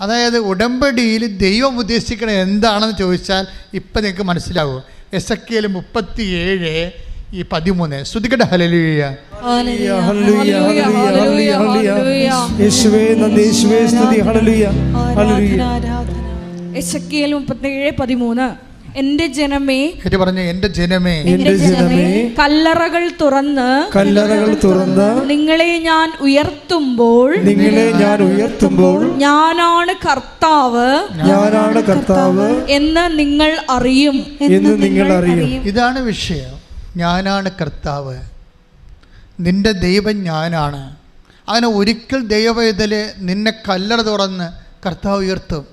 അതായത് ഉടമ്പടിയിൽ ദൈവം ഉദ്ദേശിക്കുന്നത് എന്താണെന്ന് ചോദിച്ചാൽ ഇപ്പം നിങ്ങൾക്ക് മനസ്സിലാവും. എസ് എ കെയിൽ മുപ്പത്തി ഏഴ് ഈ പതിമൂന്ന് ശ്രുതിക്കട്ടെ ഹലലുയ്യ മുപ്പത്തി ഏഴ് പതിമൂന്ന്. എന്റെ ജനമേ എന്റെ പറഞ്ഞു എന്റെ ജനമേ. എന്റെ ജനമേ കല്ലറകൾ തുറന്ന് കല്ലറകൾ തുറന്ന് നിങ്ങളെ ഞാൻ ഉയർത്തുമ്പോൾ നിങ്ങളെ ഞാൻ ഉയർത്തുമ്പോൾ ഞാനാണ് കർത്താവ് ഞാനാണ് കർത്താവ് എന്ന് നിങ്ങൾ അറിയും. എന്ന് നിങ്ങൾ അറിയും. ഇതാണ് വിഷയം. ഞാനാണ് കർത്താവ്. നിന്റെ ദൈവം ഞാനാണ്. അങ്ങനെ ഒരിക്കൽ ദൈവവേദൽ നിന്നെ കല്ലറ തുറന്ന് കർത്താവ് ഉയർത്തും.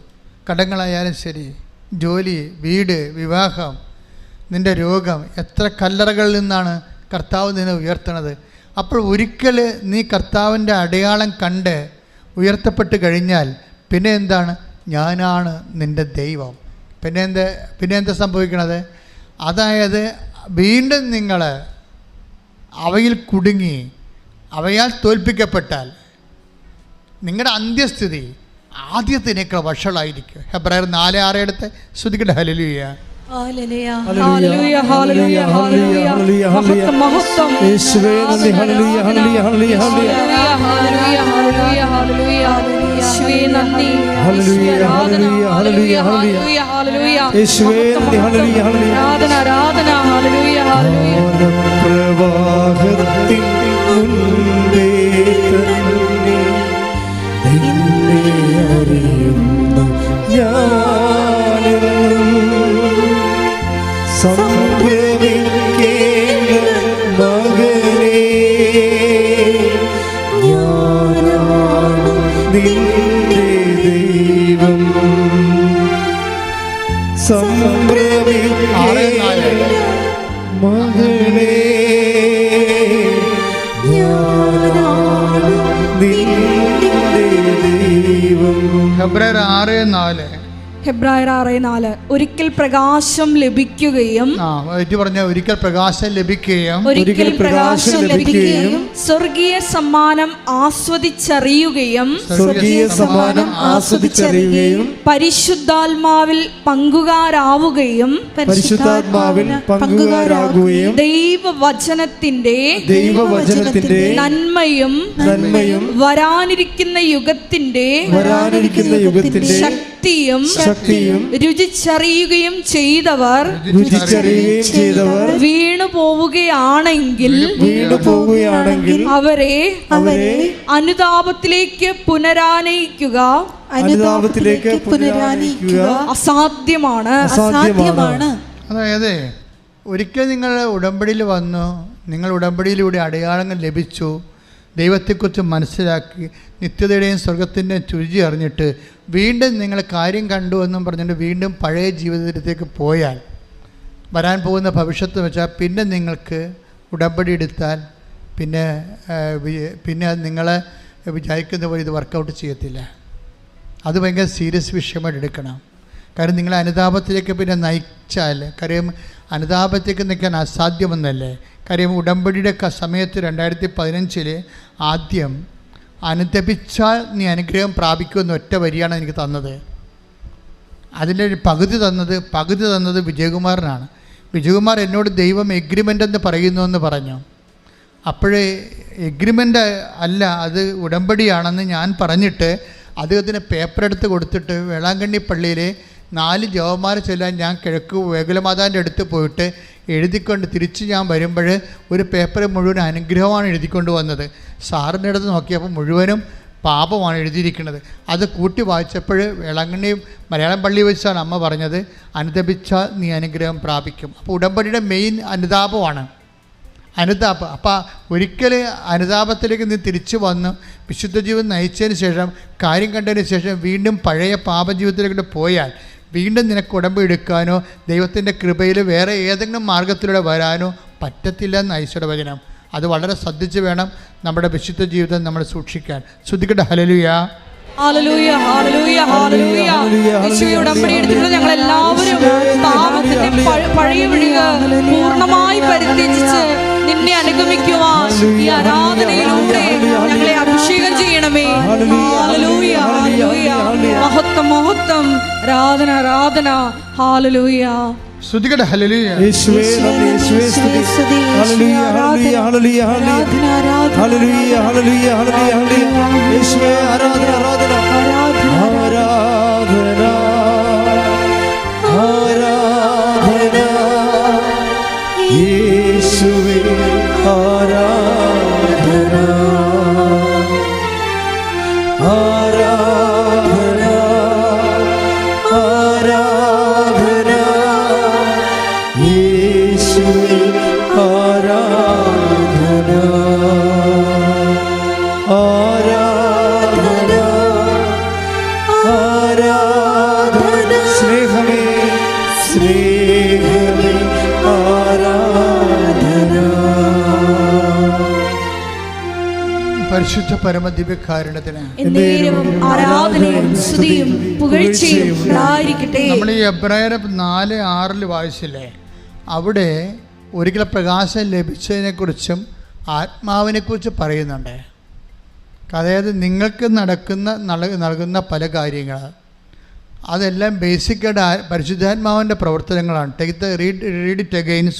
കടങ്ങളായാലും ശരി. ജോലി വീട് വിവാഹം നിന്റെ രോഗം എത്ര കല്ലറകളിൽ നിന്നാണ് കർത്താവ് നിന്നെ ഉയർത്തണത് അപ്പോൾ ഒരിക്കൽ നീ കർത്താവിന്റെ അടയാളം കണ്ട് ഉയർത്തപ്പെട്ട് കഴിഞ്ഞാൽ പിന്നെ എന്താണ് ഞാനാണ് നിന്റെ ദൈവം. പിന്നെ എന്ത് പിന്നെ എന്താ സംഭവിക്കണത്? അതായത് വീണ്ടും നിങ്ങൾ അവയിൽ കുടുങ്ങി അവയാൽ തോൽപ്പിക്കപ്പെട്ടാൽ നിങ്ങളുടെ അന്ത്യസ്ഥിതി ആദ്യത്തിനേക്കാൾ വഷളായിരിക്കും. ഹെബ്രായർ നാല് ആറ് എടുത്ത് ശ്രുതിക്കട്ടെ ഹലലുയ. യേശുവേ നന്ദി. നിന്റെ ദൈവം. സംഭ്രമിക്കേണ്ട മകളേ നിന്റെ ദൈവം ഹെബ്രായർ ആറ് നാല് ഹെബ്രായർ ആറ് നാല് ഒരിക്കൽ പ്രകാശം ലഭിക്കുകയും പറഞ്ഞ ഒരിക്കൽ പ്രകാശം ലഭിക്കുകയും ഒരിക്കൽ പ്രകാശം ലഭിക്കുകയും സ്വർഗീയ സമ്മാനം ആസ്വദിച്ചറിയുകയും സ്വർഗീയ സമ്മാനം ആസ്വദിച്ചറിയുകയും പരിശുദ്ധാത്മാവിൽ പങ്കുകാരാവുകയും പരിശുദ്ധാത്മാവിൽ പങ്കുകാരാകുകയും ദൈവവചനത്തിന്റെ ദൈവവചനത്തിന്റെ നന്മയും നന്മയും വരാനിരിക്കുന്ന യുഗത്തിന്റെ വരാനിരിക്കുന്ന യുഗത്തിന്റെ ശക്തിയും ശക്തിയും രുചിച്ചറിയുകയും ചെയ്തവർ രുചിച്ചറിയുകയും ചെയ്തവർ വീണു പോവുകയാണെങ്കിൽ വീണു പോവുകയാണെങ്കിൽ അവരെ അവരെ അനുതാപത്തിലേക്ക് പുനരാനയിക്കുക. അനുതാപത്തിലേക്ക് പുനരാനയിക്കുക. അസാധ്യമാണ്. അസാധ്യമാണ്. അതായത് ഒരിക്കൽ നിങ്ങൾ ഉടമ്പടിയിൽ വന്നു നിങ്ങൾ ഉടമ്പടിയിലൂടെ അടയാളങ്ങൾ ലഭിച്ചു ദൈവത്തെക്കുറിച്ച് മനസ്സിലാക്കി നിത്യതയുടെയും സ്വർഗത്തിന്റെയും രുചി അറിഞ്ഞിട്ട് വീണ്ടും നിങ്ങൾ കാര്യം കണ്ടു എന്നും പറഞ്ഞിട്ട് വീണ്ടും പഴയ ജീവിതത്തിലേക്ക് പോയാൽ വരാൻ പോകുന്ന ഭവിഷ്യത്ത് വെച്ചാൽ പിന്നെ നിങ്ങൾക്ക് ഉടമ്പടി എടുത്താൽ പിന്നെ പിന്നെ നിങ്ങളെ വിചാരിക്കുന്ന പോലെ ഇത് വർക്കൗട്ട് ചെയ്യത്തില്ല. അത് ഭയങ്കര സീരിയസ് വിഷയമായിട്ട് എടുക്കണം. കാരണം നിങ്ങളെ അനുതാപത്തിലേക്ക് പിന്നെ നയിച്ചാൽ കാര്യം അനുതാപത്തേക്ക് നിൽക്കാൻ അസാധ്യമെന്നല്ലേ കാര്യം ഉടമ്പടിയുടെ സമയത്ത് രണ്ടായിരത്തി പതിനഞ്ചിൽ ആദ്യം അനുദപിച്ചാൽ നീ അനുഗ്രഹം പ്രാപിക്കുമെന്ന് ഒറ്റ വരിയാണ് എനിക്ക് തന്നത്. അതിന്റെ ഒരു പകുതി തന്നത് പകുതി തന്നത് വിജയകുമാറിനാണ് വിജയകുമാർ എന്നോട് ദൈവം എഗ്രിമെന്റ് എന്ന് പറയുന്നു എന്ന് പറഞ്ഞു. അപ്പോഴേ എഗ്രിമെന്റ് അല്ല അത് ഉടമ്പടിയാണെന്ന് ഞാൻ പറഞ്ഞിട്ട് അദ്ദേഹത്തിന് പേപ്പർ എടുത്ത് കൊടുത്തിട്ട് വേളാങ്കണ്ണി പള്ളിയിലെ നാല് ജവന്മാരെ ചൊല്ലാൻ ഞാൻ കിഴക്ക് വേകുലമാതാന്റെ അടുത്ത് പോയിട്ട് എഴുതിക്കൊണ്ട് തിരിച്ച് ഞാൻ വരുമ്പോൾ ഒരു പേപ്പർ മുഴുവൻ അനുഗ്രഹമാണ് എഴുതിക്കൊണ്ട് വന്നത്. സാറിന്റെ അടുത്ത് നോക്കിയപ്പോൾ മുഴുവനും പാപമാണ് എഴുതിയിരിക്കുന്നത്. അത് കൂട്ടി വായിച്ചപ്പോൾ വേളാങ്കണ്ണി മലയാളം പള്ളി വെച്ചാണ് അമ്മ പറഞ്ഞത് അനുദപിച്ചാൽ നീ അനുഗ്രഹം പ്രാപിക്കും. അപ്പോൾ ഉടമ്പടിയുടെ മെയിൻ അനുതാപമാണ്. അനുതാപം. അപ്പം ഒരിക്കൽ അനുതാപത്തിലേക്ക് നീ തിരിച്ചു വന്ന് വിശുദ്ധ ജീവൻ നയിച്ചതിന് ശേഷം കാര്യം കണ്ടതിന് ശേഷം വീണ്ടും പഴയ പാപജീവിതത്തിലേക്ക് പോയാൽ വീണ്ടും നിനക്ക് ഉടമ്പ് എടുക്കാനോ ദൈവത്തിന്റെ കൃപയിൽ വേറെ ഏതെങ്കിലും മാർഗത്തിലൂടെ വരാനോ പറ്റത്തില്ല എന്ന് ഐശ്വര്യ വചനം. അത് വളരെ ശ്രദ്ധിച്ച് വേണം നമ്മുടെ വിശുദ്ധ ജീവിതം നമ്മൾ സൂക്ഷിക്കാൻ. ശ്രദ്ധിക്കട്ടെ. ഹലലുയാ ഞങ്ങൾ എല്ലാവരും പഴയ വഴികൾ പൂർണമായി പരിത്യജിച്ച് നിന്നെ അനുഗമിക്കുവാൻ ഈ ആരാധനയിലൂടെ ഞങ്ങളെ അഭിഷേകം ചെയ്യണമേ. ഹല്ലേലൂയ, ഹല്ലേലൂയ, ഹല്ലേലൂയ, ഹല്ലേലൂയ. ഹല്ലേലൂയ. ആരാധന ആരാധന. ഹാലലൂയ ശ്രുതികട ഹല്ലേലൂയ യേശുവേ നന്ദി. യേശുവേ സ്തുതി. ഹല്ലേലൂയ ഹല്ലേലൂയ ഹല്ലേലൂയ ഹല്ലേലൂയ ഹല്ലേലൂയ ഹല്ലേലൂയ ഹല്ലേലൂയ യേശുവേ ആരാധന ആരാധന ആരാധന. ആരാധന. സ്നേഹമേ സ്നേഹമേ ആരാധന. പരിശുദ്ധ പരമദിവ്യകാരുണ്യത്തിന് ആരാധനയും സ്തുതിയും പുകഴ്ചയും ഉണ്ടായിരിക്കട്ടെ. നമ്മൾ ഈ എബ്രായർ നാല് ആറിൽ വായിച്ചില്ലേ? അവിടെ ഒരിക്കൽ പ്രകാശം ലഭിച്ചതിനെക്കുറിച്ചും ആത്മാവിനെക്കുറിച്ച് പറയുന്നുണ്ട്. അതായത് നിങ്ങൾക്ക് നടക്കുന്ന നൽകുന്ന പല കാര്യങ്ങൾ അതെല്ലാം ബേസിക്കായിട്ട് പരിശുദ്ധാത്മാവിന്റെ പ്രവർത്തനങ്ങളാണ്. Take the read read it again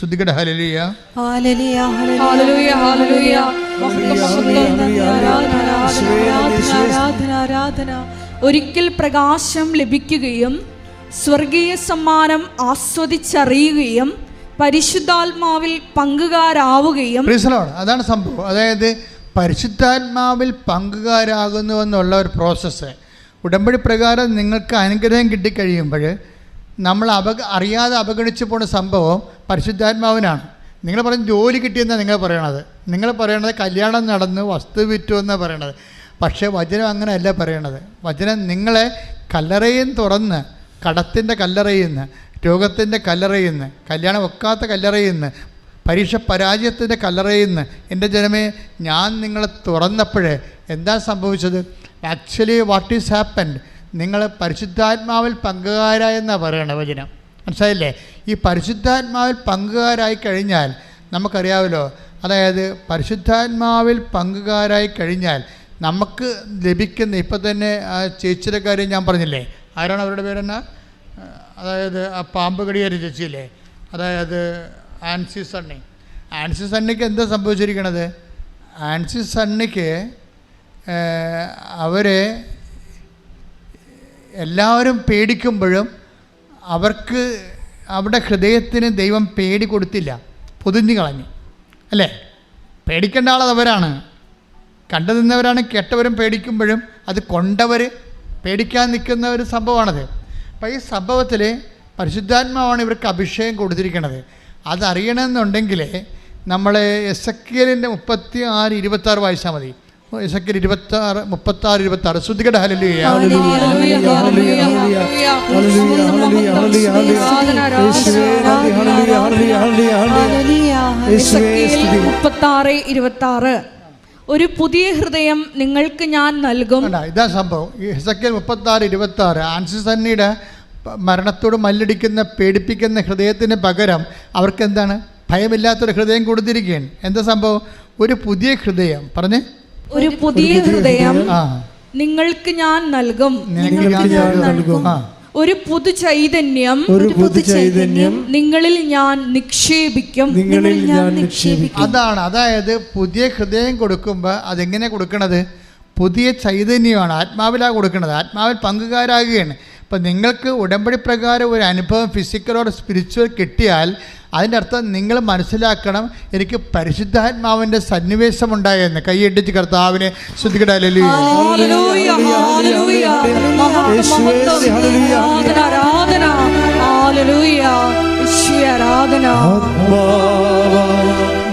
മഹത്വം, മഹത്വം, ആരാധന, ആരാധന, ആരാധന, ആരാധന. ഒരിക്കൽ പ്രകാശം ലഭിക്കുകയും സ്വർഗീയ സമ്മാനം ആസ്വദിച്ചറിയുകയും പരിശുദ്ധാത്മാവിൽ പങ്കുകാരാവുകയും അതാണ് സംഭവം. അതായത് പരിശുദ്ധാത്മാവിൽ പങ്കുകാരാകുന്നു എന്നുള്ള ഒരു പ്രോസസ്സ് ഉടമ്പടി പ്രകാരം നിങ്ങൾക്ക് അനുഗ്രഹം കിട്ടിക്കഴിയുമ്പോൾ നമ്മൾ അപക അറിയാതെ അവഗണിച്ചു പോണ സംഭവം പരിശുദ്ധാത്മാവിനാണ്. നിങ്ങൾ പറഞ്ഞ ജോലി കിട്ടിയെന്നാണ് നിങ്ങൾ പറയണത്. നിങ്ങൾ പറയണത് കല്യാണം നടന്നു വസ്തു വിറ്റു എന്നാണ് പറയണത്. പക്ഷേ വചനം അങ്ങനെയല്ല പറയണത്. വചനം നിങ്ങളെ കല്ലറയും തുറന്ന് കടത്തിന്റെ കല്ലറയിന്ന് രോഗത്തിന്റെ കല്ലറയിന്ന് കല്യാണം ഒക്കാത്ത കല്ലറയിന്ന് പരീക്ഷ പരാജയത്തിന്റെ കല്ലറയിന്ന് എന്റെ ജനമേ ഞാൻ നിങ്ങളെ തുറന്നപ്പോഴേ എന്താ സംഭവിച്ചത്? ആക്ച്വലി വാട്ട് ഈസ് ഹാപ്പൻഡ് നിങ്ങൾ പരിശുദ്ധാത്മാവിൽ പങ്കുകാരായെന്നാണ് പറയണത് വചനം. മനസ്സിലായില്ലേ? ഈ പരിശുദ്ധാത്മാവിൽ പങ്കുകാരായി കഴിഞ്ഞാൽ നമുക്കറിയാമല്ലോ അതായത് പരിശുദ്ധാത്മാവിൽ പങ്കുകാരായി കഴിഞ്ഞാൽ നമുക്ക് ലഭിക്കുന്ന ഇപ്പം തന്നെ ആ ചേച്ചിയുടെ കാര്യം ഞാൻ പറഞ്ഞില്ലേ? ആരാണ് അവരുടെ പേരെന്ന? അതായത് ആ പാമ്പ് കടിയേറി ചേച്ചിയില്ലേ? അതായത് ആൻസി സണ്ണി. ആൻസി സണ്ണിക്ക് എന്താ സംഭവിച്ചിരിക്കണത്? ആൻസി സണ്ണിക്ക് അവരെ എല്ലാവരും പേടിക്കുമ്പോഴും അവർക്ക് അവരുടെ ഹൃദയത്തിന് ദൈവം പേടി കൊടുത്തില്ല. പൊതിഞ്ഞു കളഞ്ഞു. അല്ലേ? പേടിക്കേണ്ട ആളത് അവരാണ്. കണ്ടു നിന്നവരാണ് കേട്ടവരും പേടിക്കുമ്പോഴും അത് കൊണ്ടവർ പേടിക്കാൻ നിൽക്കുന്ന ഒരു സംഭവമാണത്. അപ്പോൾ ഈ സംഭവത്തിൽ പരിശുദ്ധാത്മാവാണ് ഇവർക്ക് അഭിഷേകം കൊടുത്തിരിക്കുന്നത് അതറിയണമെന്നുണ്ടെങ്കിൽ നമ്മൾ എസ് എക്കിയലിന്റെ മുപ്പത്തി ആറ് ഇരുപത്താറ് വായിച്ചാൽ മതി. ഇരുപത്തി ആറ് മുപ്പത്തി ആറ് ഇരുപത്തി ആറ് ശ്രുതികട ഹലലിയ. മുപ്പത്താറ് ഇരുപത്തി ആറ് ഒരു പുതിയ ഹൃദയം നിങ്ങൾക്ക് ഞാൻ നൽകും. ഇതാ സംഭവം. ഈ എസക്കേൽ മുപ്പത്തി ആറ് ഇരുപത്തി ആറ് ആൻസിസ് സണ്ണിയുടെ മരണത്തോട് മല്ലടിക്കുന്ന പേടിപ്പിക്കുന്ന ഹൃദയത്തിന് പകരം അവർക്ക് എന്താണ് ഭയമില്ലാത്തൊരു ഹൃദയം കൊടുത്തിരിക്കുകയാണ്. എന്താ സംഭവം? ഒരു പുതിയ ഹൃദയം. പറഞ്ഞേ. ഒരു പുതിയ ഹൃദയം നിങ്ങൾക്ക് ഞാൻ നൽകും. ഒരു പുതു ചൈതന്യം ഒരു പുതു ചൈതന്യം നിങ്ങളിൽ ഞാൻ നിക്ഷേപിക്കും. നിങ്ങളിൽ ഞാൻ നിക്ഷേപിക്കും. അതാണ് അതായത് പുതിയ ഹൃദയം കൊടുക്കുമ്പോൾ അതെങ്ങനെ കൊടുക്കണത്? പുതിയ ചൈതന്യമാണ് ആത്മാവിലാണ് കൊടുക്കുന്നത് ആത്മാവിൽ പങ്കുകാരാകുകയാണ്. ഇപ്പം നിങ്ങൾക്ക് ഉടമ്പടി പ്രകാരം ഒരു അനുഭവം ഫിസിക്കൽ ഓർ സ്പിരിച്വൽ കിട്ടിയാൽ അതിന്റെ അർത്ഥം നിങ്ങൾ മനസ്സിലാക്കണം എനിക്ക് പരിശുദ്ധാത്മാവിന്റെ സന്നിവേശമുണ്ടായെന്ന്. കൈയടിച്ച് കർത്താവിനെ ശ്രദ്ധിക്കടല്ലോ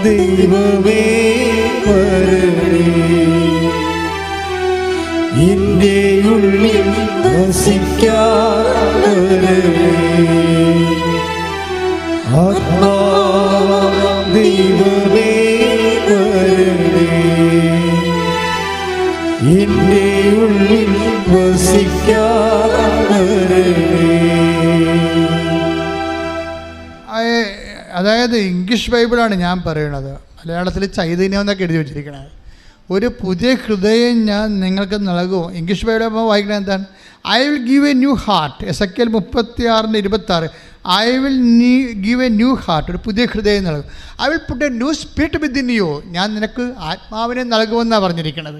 ദൈവമേ വരണേ. എന്റെ അതായത് ഇംഗ്ലീഷ് ബൈബിളാണ് ഞാൻ പറയണത്. മലയാളത്തിൽ ചൈതന്യം എന്നൊക്കെ എഴുതി വെച്ചിരിക്കണത് ഒരു പുതിയ ഹൃദയം ഞാൻ നിങ്ങൾക്ക് നൽകും. ഇംഗ്ലീഷ് ബൈബിൾ വായിക്കുന്നത് എന്താണ്? I will give a new heart Ezekiel മുപ്പത്തി ആറിന്റെ ഇരുപത്തി ആറ് ഐ വിൽ നീ ഗീവ് എ ന്യൂ ഹാർട്ട് ഒരു പുതിയ ഹൃദയം നൽകും. I will put a new spirit within you ഞാൻ നിനക്ക് ആത്മാവിനെ നൽകുമെന്നാണ് പറഞ്ഞിരിക്കുന്നത്